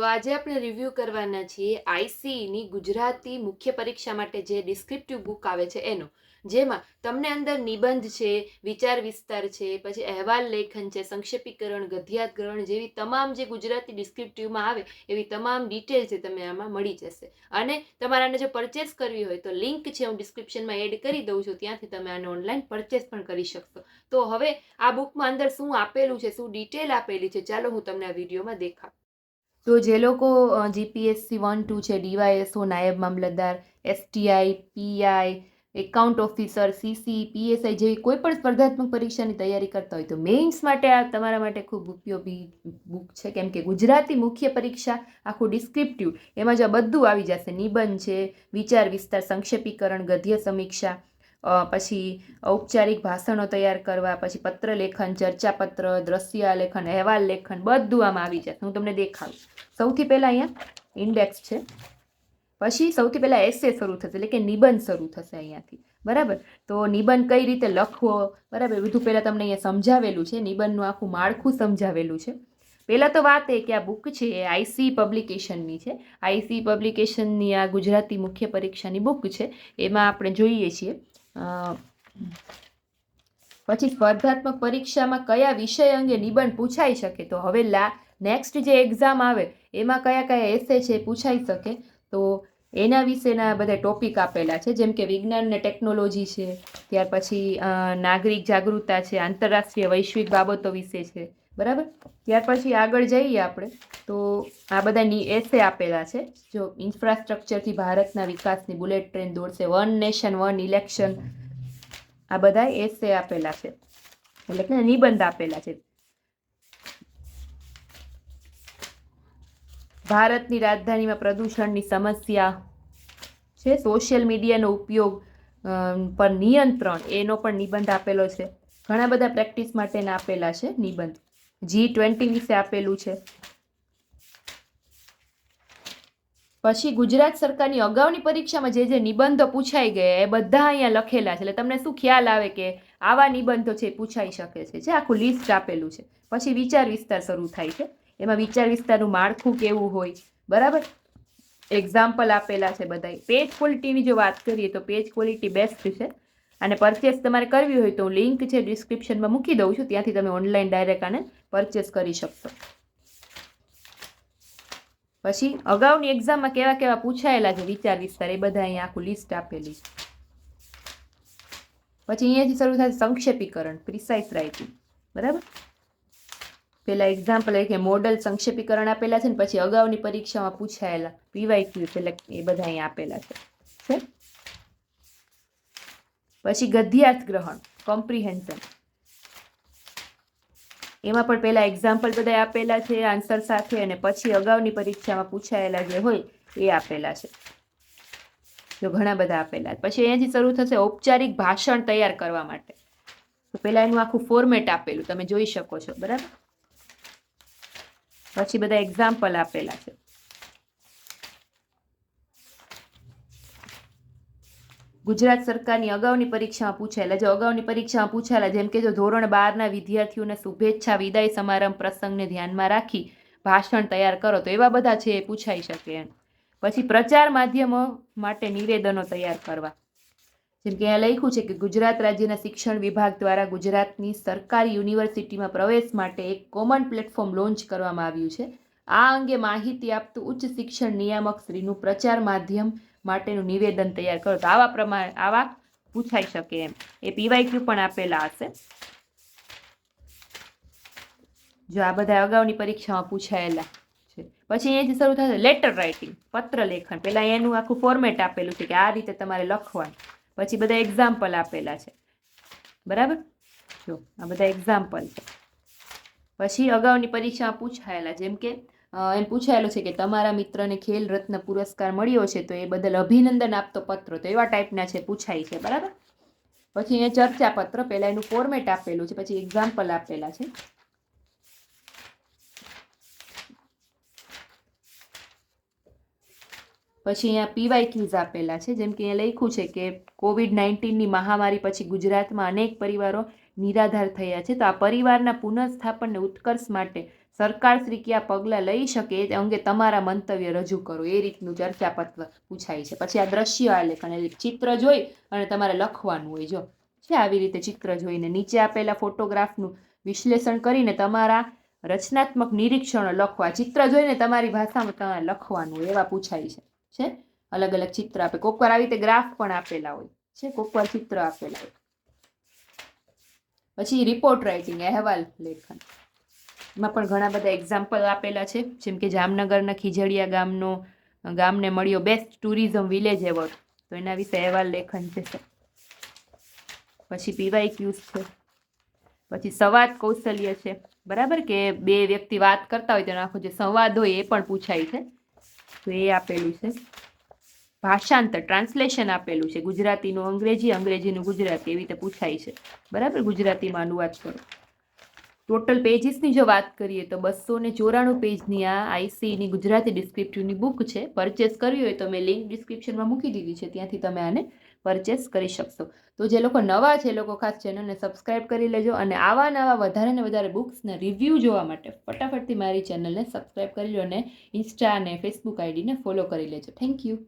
તો આજે આપણે રિવ્યૂ કરવાના છીએ આઈસીની ગુજરાતી મુખ્ય પરીક્ષા માટે જે ડિસ્ક્રિપ્ટિવ બુક આવે છે એનો. જેમાં તમને અંદર નિબંધ છે, વિચાર વિસ્તાર છે, પછી અહેવાલ લેખન છે, સંક્ષેપીકરણ ગદ્યાત્કરણ જેવી તમામ જે ગુજરાતી ડિસ્ક્રિપ્ટિવમાં આવે એવી તમામ ડિટેલ છે તમે આમાં મળી જશે. અને તમારે આને જો પરચેસ કરવી હોય તો લિંક છે હું ડિસ્ક્રિપ્શનમાં એડ કરી દઉં છું, ત્યાંથી તમે આને ઓનલાઈન પરચેસ પણ કરી શકશો. તો હવે આ બુકમાં અંદર શું આપેલું છે, શું ડિટેલ આપેલી છે, ચાલો હું તમને આ વિડીયોમાં દેખાડું. તો જે લોકો જીપીએસસી વન ટુ છે ડીવાયએસઓ નાયબ મામલતદાર STI PI account officer CC PSI જેવી કોઈ પણ સ્પર્ધાત્મક પરીક્ષાની તૈયારી કરતા હોય તો મેઇન્સ માટે આ તમારા માટે ખૂબ ઉપયોગી બુક છે. કેમ કે ગુજરાતી મુખ્ય પરીક્ષા આખું ડિસ્ક્રિપ્ટિવ એમાં જો બધું આવી જશે. નિબંધ છે, વિચાર વિસ્તાર, સંક્ષેપીકરણ, ગદ્ય સમીક્ષા પછી ઔપચારિક ભાષણો તૈયાર કરવા, પછી પત્ર લેખન ચર્ચાપત્ર દ્રશ્ય લેખન અહેવાલ લેખન બધું આમાં આવી જશે હું તમને દેખાડું. સૌથી પહેલાં અહીંયા ઇન્ડેક્સ છે. પછી સૌથી પહેલાં એસે શરૂ થશે, એટલે કે નિબંધ શરૂ થશે અહીંયાથી. બરાબર? તો નિબંધ કઈ રીતે લખવો? બરાબર? બધું પહેલાં તમને અહીંયા સમજાવેલું છે. નિબંધનું આખું માળખું સમજાવેલું છે. પહેલાં તો વાત એ કે આ બુક છે, એ આઈસી પબ્લિકેશનની છે. આઈસી પબ્લિકેશનની આ ગુજરાતી મુખ્ય પરીક્ષાની બુક છે. એમાં આપણે જોઈએ છીએ પછી સ્પર્ધાત્મક પરીક્ષામાં કયા વિષય અંગે નિબંધ પૂછાઈ શકે? તો હવે લા નેક્સ્ટ જે એક્ઝામ આવે, એમાં કયા કયા એસે છે પૂછાઈ શકે? તો એના વિશેના બધા ટોપિક આપેલા છે, જેમ કે વિજ્ઞાન ને ટેકનોલોજી છે, ત્યાર પછી નાગરિક જાગૃતતા છે, આંતરરાષ્ટ્રીય વૈશ્વિક બાબતો વિશે છે. બરાબર? ત્યાર પછી આગળ જઈએ આપણે. તો આ બધા એસે આપેલા છે. જો ઇન્ફ્રાસ્ટ્રક્ચરથી ભારતના વિકાસની બુલેટ ટ્રેન દોડશે. વન નેશન વન ઇલેક્શન આ બધા એસે આપેલા છે. એટલે કે નિબંધ આપેલા છે. ભારતની રાજધાનીમાં પ્રદૂષણની સમસ્યા છે. સોશિયલ મીડિયાનો ઉપયોગ પર નિયંત્રણ, એનો પણ નિબંધ આપેલો છે. ઘણા બધા પ્રેક્ટિસ માટેના આપેલા છે નિબંધ. જી ટ્વેન્ટી વિશે આપેલું છે. પછી ગુજરાત સરકારની અગાઉની પરીક્ષામાં જે જે નિબંધો પૂછાઈ ગયા, એ બધા અહીંયા લખેલા છે. એટલે તમને શું ખ્યાલ આવે કે આવા નિબંધો છે પૂછાઈ શકે છે? જે આખું લિસ્ટ આપેલું છે. પછી વિચાર વિસ્તાર શરૂ થાય છે. એમાં વિચાર વિસ્તારનું માળખું કેવું હોય? બરાબર? એક્ઝામ્પલ આપેલા છે બધા પેજ ક્વોલિટીની જો વાત કરીએ તો પેજ ક્વોલિટી બેસ્ટ છે. અને પરચેસ તમારે કરવી હોય તો હું લિંક છે ડિસ્ક્રિપ્શનમાં મૂકી દઉં છું. ત્યાંથી તમે ઓનલાઈન ડાયરેક્ટ આને પરચેસ કરી શકશો. પછી અગાઉની એક્ઝામમાં કેવા કેવા પૂછાયેલા છે વિચાર વિસ્તાર, એ બધા અહીંયા આખું લિસ્ટ આપેલી પછી અહીંયાથી શરૂ થાય સંક્ષેપીકરણ પ્રિસાઇઝ રાઇટિંગ બરાબર? પેલા એક્ઝામ્પલ કે મોડલ સંક્ષેપીકરણ આપેલા છે ને પછી અગાઉની પરીક્ષામાં પૂછાયેલા પીવાય ક્યુ એટલે એ બધા અહીંયા આપેલા છે. પછી ગદ્યાર્થ ગ્રહણ કોમ્પ્રિહેન્શન એમાં પણ પહેલાં એક્ઝામ્પલ બધા આપેલા છે આન્સર સાથે અને પછી અગાઉની પરીક્ષામાં પૂછાયેલા જે હોય એ આપેલા છે. જો ઘણા બધા આપેલા પછી અહીંયાથી શરૂ થશે ઔપચારિક ભાષણ તૈયાર કરવા માટે. તો પહેલાં એનું આખું ફોર્મેટ આપેલું, તમે જોઈ શકો છો, બરાબર? પછી બધા એક્ઝામ્પલ આપેલા છે. ગુજરાત સરકારની અગાઉની પરીક્ષામાં પૂછાયેલા, જો અગાઉની પરીક્ષામાં પૂછાયેલા, જેમ કે જો ધોરણ બારના વિદ્યાર્થીઓને શુભેચ્છા, વિદાય સમારંભ પ્રસંગને ધ્યાનમાં રાખી ભાષણ તૈયાર કરો, તો એવા બધા છે એ પૂછાઈ શકે એમ. પછી પ્રચાર માધ્યમો માટે નિવેદનો તૈયાર કરવા. જેમ કે અહીંયા લખ્યું છે કે ગુજરાત રાજ્યના શિક્ષણ વિભાગ દ્વારા ગુજરાતની સરકારી યુનિવર્સિટીમાં પ્રવેશ માટે એક કોમન પ્લેટફોર્મ લોન્ચ કરવામાં આવ્યું છે. આ અંગે માહિતી આપતું ઉચ્ચ શિક્ષણ નિયામક શ્રીનું પ્રચાર માધ્યમ માટેનું નિવેદન તૈયાર કરો. તો આવા પ્રમાણે, આવા પૂછાઈ શકે એમ. એ પીવાયક્યુ પણ આપેલા હશે. જો આ બધા અગાઉની પરીક્ષામાં પૂછાયેલા છે. પછી અહીંયાથી શરૂ થશે લેટર રાઇટિંગ પત્ર લેખન. પહેલાં એનું આખું ફોર્મેટ આપેલું છે કે આ રીતે તમારે લખવાનું. પછી બધા એક્ઝામ્પલ આપેલા છે. બરાબર? જો, આ બધા એક્ઝામ્પલ છે. પછી અગાઉની પરીક્ષામાં પૂછાયેલા, જેમ કે એમ પૂછાયેલું છે કે તમારા મિત્રને ખેલ રત્ન પુરસ્કાર મળ્યો છે તો એ બદલ અભિનંદન આપતો પત્ર. તો એવા ટાઈપના છે, પૂછાય છે, બરાબર? પછી અહીંયા ચર્ચા પત્ર પહેલાં એનું ફોર્મેટ આપેલું છે, પછી એક્ઝામ્પલ આપેલા છે. પછી અહીંયા પીવાય ક્યુઝ આપેલા છે, જેમ કે અહીંયા લખ્યું છે કે કોવિડ નાઇન્ટીનની મહામારી પછી ગુજરાતમાં અનેક પરિવારો નિરાધાર થયા છે. તો આ પરિવારના પુનઃસ્થાપનને ઉત્કર્ષ માટે સરકારશ્રી કયા પગલાં લઈ શકે એ અંગે તમારા મંતવ્ય રજૂ કરો. એ રીતનું ચર્ચાપત્ર પૂછાય છે. પછી આ દ્રશ્ય આલેખન એટલે ચિત્ર જોઈ અને તમારે લખવાનું હોય. જો છે આવી રીતે ચિત્ર જોઈને નીચે આપેલા ફોટોગ્રાફનું વિશ્લેષણ કરીને તમારા રચનાત્મક નિરીક્ષણો લખવા ચિત્ર જોઈને તમારી ભાષામાં તમારે લખવાનું હોય એવા પૂછાય છે. છે? અલગ અલગ ચિત્ર આપે. કોકવાર આવી રીતે ગ્રાફ પણ આપેલા હોય. છે? કોકવાર ચિત્ર આપેલા હોય. પછી રિપોર્ટ રાઇટિંગ અહેવાલ, લેખન. એમાં પણ ઘણા બધા એક્ઝામ્પલ આપેલા છે. જેમ કે જામનગરના ખીજડીયા ગામનો ગામને મળ્યો બેસ્ટ ટુરિઝમ વિલેજ એવોર્ડ તો એના વિશે અહેવાલ, લેખન છે પછી પીવાય ક્યુઝ છે. પછી સંવાદ કૌશલ્ય છે. બરાબર કે બે વ્યક્તિ વાત કરતા હોય તેનો આખો જે સંવાદ હોય એ પણ પૂછાય છે. તો એ આપેલું છે. ભાષાંતર ટ્રાન્સલેશન આપેલું છે. ગુજરાતીનું અંગ્રેજી, અંગ્રેજીનું ગુજરાતી, એવી રીતે પૂછાય છે. બરાબર? ગુજરાતીમાં અનુવાદ કરો. ટોટલ પેજીસની જો વાત કરીએ તો બસો ને ચોરાણું પેજની આ આઈસીની ગુજરાતી ડિસ્ક્રિપ્ટિવની બુક છે. પરચેસ કરવી હોય તો મેં લિંક ડિસ્ક્રિપ્શનમાં મૂકી દીધી છે. ત્યાંથી તમે આને પરચેસ કરી શકશો. તો જે લોકો નવા છે, એ લોકો ખાસ ચેનલને સબસ્ક્રાઇબ કરી લેજો અને આવા નવા વધારે ને વધારે બુક્સના રિવ્યૂ જોવા માટે ફટાફટથી મારી ચેનલને સબસ્ક્રાઇબ કરી લો અને ઇન્સ્ટા અને ફેસબુક આઈડીને ફોલો કરી લેજો. Thank you